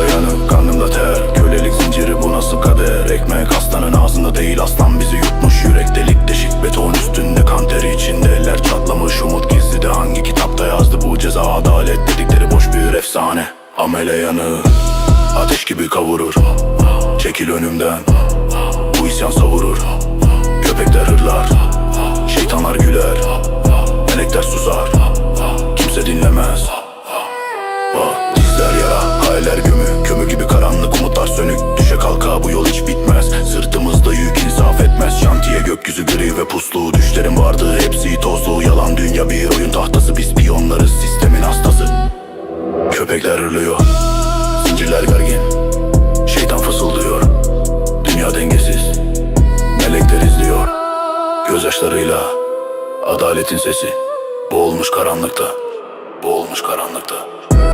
Kanımda yanık, kanımda ter. Kölelik zinciri bu nasıl kader? Ekmek aslanın ağzında değil aslan bizi yutmuş. Yürek delik deşik beton üstünde kan teri içinde. Eller çatlamış umut gizli de hangi kitapta yazdı Bu ceza? Adalet dedikleri boş bir efsane. Amele yanığı Ateş gibi kavurur. Çekil önümden Bu isyan savurur. Köpekler hırlar Şeytanlar güler. Melekler susar Kimse dinlemez. Bak dizler yara Hayaller gömü ve puslu Düşlerin vardı hepsi tozlu. Yalan dünya bir oyun tahtası Biz piyonlarız sistemin hastası. Köpekler hırlıyor Zincirler gergin. Şeytan fısıldıyor Dünya dengesiz. Melekler izliyor Gözyaşlarıyla Adaletin sesi. Boğulmuş karanlıkta Boğulmuş karanlıkta